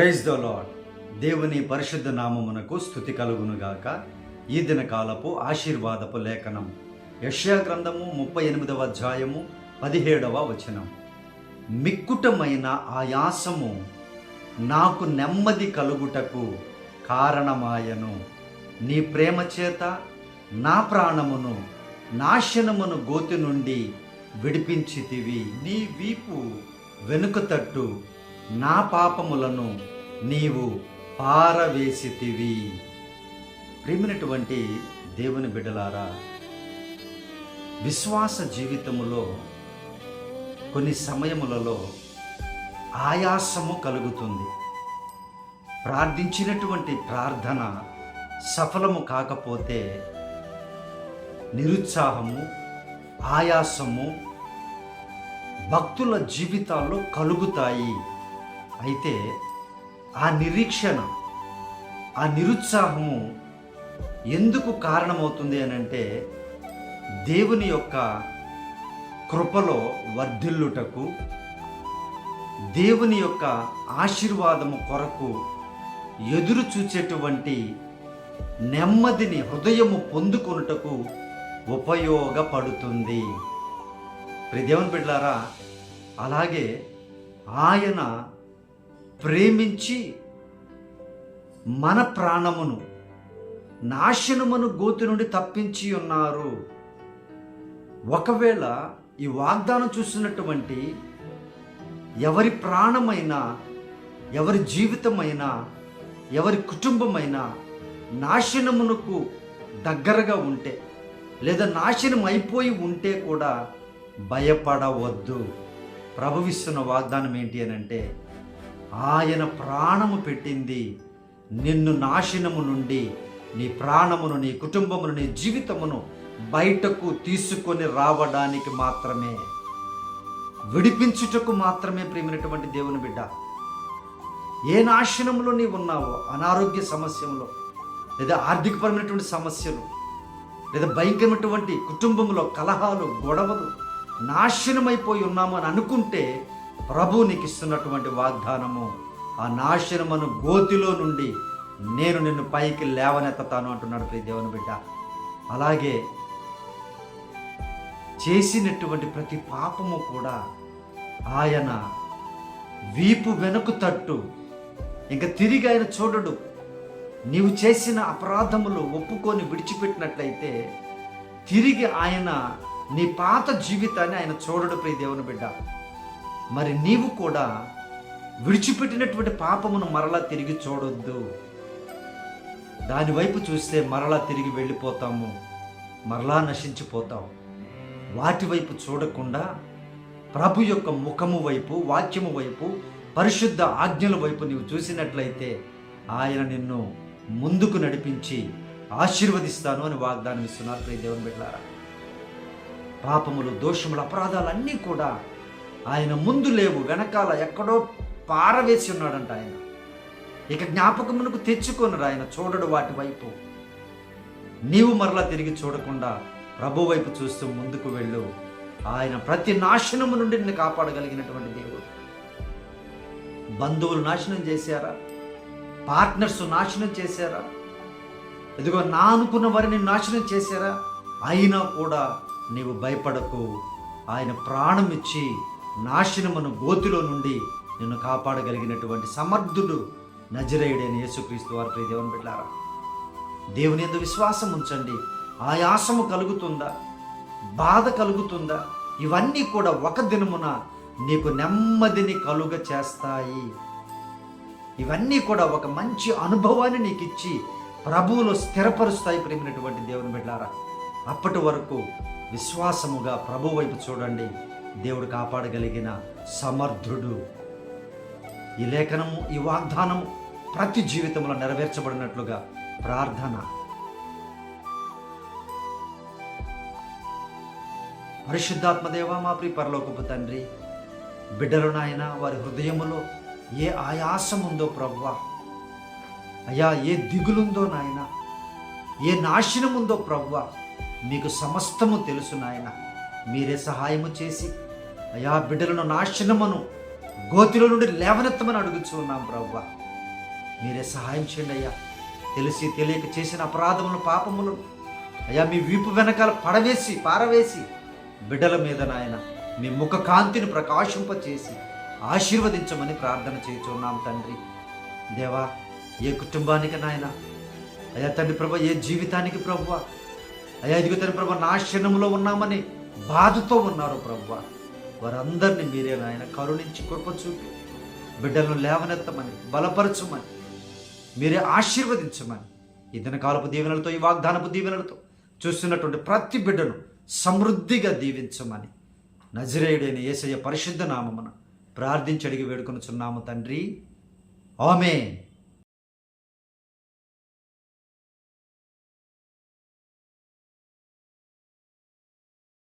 Praise the lord దేవుని పరిశుద్ధ నామమునకు స్థుతి కలుగునుగాక. ఈ దిన కాలపు ఆశీర్వాదపు లేఖనం. యష్యా గ్రంథము ముప్పై ఎనిమిదవ అధ్యాయము పదిహేడవ వచనం. మిక్కుటమైన ఆయాసము నాకు నెమ్మది కలుగుటకు కారణమాయను. నీ ప్రేమ చేత నా ప్రాణమును నాశనమును గోతి నుండి విడిపించితివి. నీ వీపు వెనుక తట్టు నా పాపములను నీవు పారవేసితివి. ప్రేమినటువంటి దేవుని బిడ్డలారా విశ్వాస జీవితములో కొన్ని సమయములలో ఆయాసము కలుగుతుంది. ప్రార్థించినటువంటి ప్రార్థన సఫలము కాకపోతే నిరుత్సాహము ఆయాసము భక్తుల జీవితాల్లో కలుగుతాయి. అయితే ఆ నిరీక్షణ ఆ నిరుత్సాహము ఎందుకు కారణమవుతుంది అని అంటే దేవుని యొక్క కృపలో వర్ధిల్లుటకు దేవుని యొక్క ఆశీర్వాదము కొరకు ఎదురు చూచేటువంటి నెమ్మదిని హృదయము పొందుకొనుటకు ఉపయోగపడుతుంది. ప్రియ దేవుని అలాగే ఆయన ప్రేమించి మన ప్రాణమును నాశనమును గోతి నుండి తప్పించి ఉన్నారు. ఒకవేళ ఈ వాగ్దానం చూస్తున్నటువంటి ఎవరి ప్రాణమైనా ఎవరి జీవితమైనా ఎవరి కుటుంబమైనా నాశనమునకు దగ్గరగా ఉంటే లేదా నాశనం అయిపోయి ఉంటే కూడా భయపడవద్దు. ప్రభువిస్తున్న వాగ్దానం ఏంటి అని అంటే ఆయన ప్రాణము పెట్టింది. నిన్ను నాశనము నుండి నీ ప్రాణమును నీ కుటుంబమును నీ జీవితమును బయటకు తీసుకొని రావడానికి మాత్రమే. విడిపించుటకు మాత్రమే ప్రేమైనటువంటి దేవుని బిడ్డ. ఏ నాశనంలో నీవు ఉన్నావో అనారోగ్య సమస్యలో లేదా ఆర్థికపరమైనటువంటి సమస్యలు లేదా భయంకరమైనటువంటి కుటుంబంలో కలహాలు గొడవలు నాశనమైపోయి ఉన్నామని అని అనుకుంటే ప్రభు నీకు ఇస్తున్నటువంటి వాగ్దానము ఆ నాశనమును గోతిలో నుండి నేను నిన్ను పైకి లేవనెత్తాను అంటున్నాడు ప్రియ దేవుని బిడ్డ. అలాగే చేసినటువంటి ప్రతి పాపము కూడా ఆయన వీపు వెనుకు తట్టు ఇంకా తిరిగి ఆయన చూడడు. నీవు చేసిన అపరాధములు ఒప్పుకొని విడిచిపెట్టినట్లయితే తిరిగి ఆయన నీ పాత జీవితాన్ని ఆయన చూడడు ప్రియ దేవుని బిడ్డ. మరి నీవు కూడా విడిచిపెట్టినటువంటి పాపమును మరలా తిరిగి చూడొద్దు. దాని వైపు చూస్తే మరలా తిరిగి వెళ్ళిపోతాము. మరలా నశించిపోతాం. వాటి వైపు చూడకుండా ప్రభు యొక్క ముఖము వైపు వాక్యము వైపు పరిశుద్ధ ఆజ్ఞల వైపు నీవు చూసినట్లయితే ఆయన నిన్ను ముందుకు నడిపించి ఆశీర్వదిస్తాను అని వాగ్దానం ఇస్తున్నారు. ప్రియ దేవుని బిడ్డారా పాపములు దోషములు అపరాధాలన్నీ కూడా ఆయన ముందు లేవు వెనకాల ఎక్కడో పారవేసి ఉన్నాడంట ఆయన. ఇక జ్ఞాపకమునకు తెచ్చుకొనరు ఆయన చూడడు వాటి వైపు. నీవు మరలా తిరిగి చూడకుండా ప్రభు వైపు చూస్తూ ముందుకు వెళ్ళు. ఆయన ప్రతి నాశనము నుండి నిన్ను కాపాడగలిగినటువంటి దేవుడు. బంధువులు నాశనం చేశారా? పార్ట్నర్స్ నాశనం చేశారా? ఇదిగో నా అనుకున్న వారిని నాశనం చేశారా? అయినా కూడా నీవు భయపడకు. ఆయన ప్రాణం ఇచ్చి నాశనమును గోతిలో నుండి నిన్ను కాపాడగలిగినటువంటి సమర్థుడు నజరేయుడైన యేసుక్రీస్తు వారి ప్రియ దేవుని బిడ్డారా దేవుని ఎందు విశ్వాసం ఉంచండి. ఆయాసము కలుగుతుందా? బాధ కలుగుతుందా? ఇవన్నీ కూడా ఒక దినమున నీకు నెమ్మదిని కలుగ చేస్తాయి. ఇవన్నీ కూడా ఒక మంచి అనుభవాన్ని నీకు ఇచ్చి ప్రభువులో స్థిరపరుస్తాయి ప్రేమినటువంటి దేవుని బిడ్డారా. అప్పటి వరకు విశ్వాసముగా ప్రభు వైపు చూడండి. దేవుడు కాపాడగలిగిన సమర్థుడు. ఈ లేఖనము ఈ వాగ్దానము ప్రతి జీవితంలో నెరవేర్చబడినట్లుగా ప్రార్థన. పరిశుద్ధాత్మదేవ మా ప్రి పరలోకపు తండ్రి బిడ్డలు నాయన వారి హృదయములో ఏ ఆయాసం ఉందో ప్రవ్వా. అయ్యా ఏ దిగులుందో నాయన ఏ నాశనం ఉందో ప్రవ్వా. మీకు సమస్తము తెలుసు నాయన. మీరే సహాయము చేసి అయా బిడ్డలను నాశనమును గోతిలో నుండి లేవనెత్తమని అడుగుచూ ఉన్నాం ప్రవ్వ. మీరే సహాయం చేయండి అయ్యా. తెలిసి తెలియక చేసిన అపరాధములను పాపములను అయ్యా మీ వీపు వెనకాల పడవేసి పారవేసి బిడ్డల మీద నాయన మీ ముఖ కాంతిని ప్రకాశింపచేసి ఆశీర్వదించమని ప్రార్థన చేస్తున్నాం తండ్రి. దేవా ఏ కుటుంబానికి నాయన అయ్యా తండ్రి ప్రభు ఏ జీవితానికి ప్రభు అయ్యా ఇదిగో తండ్రి ప్రభ నాశనంలో ఉన్నామని బాధతో ఉన్నారు ప్రభు వారందరినీ మీరే నాయన కరుణించి కృప చూపి బిడ్డలను లేవనెత్తమని బలపరచమని మీరే ఆశీర్వదించమని ఇదనకాలపు దినకాలపు దీవెనలతో ఈ వాగ్దానపు దీవెనలతో చూస్తున్నటువంటి ప్రతి బిడ్డను సమృద్ధిగా దీవించమని నజరేయుడైన యేసయ్య పరిశుద్ధ నామమున ప్రార్థించి అడిగి వేడుకొనుచున్నాము తండ్రి. ఆమె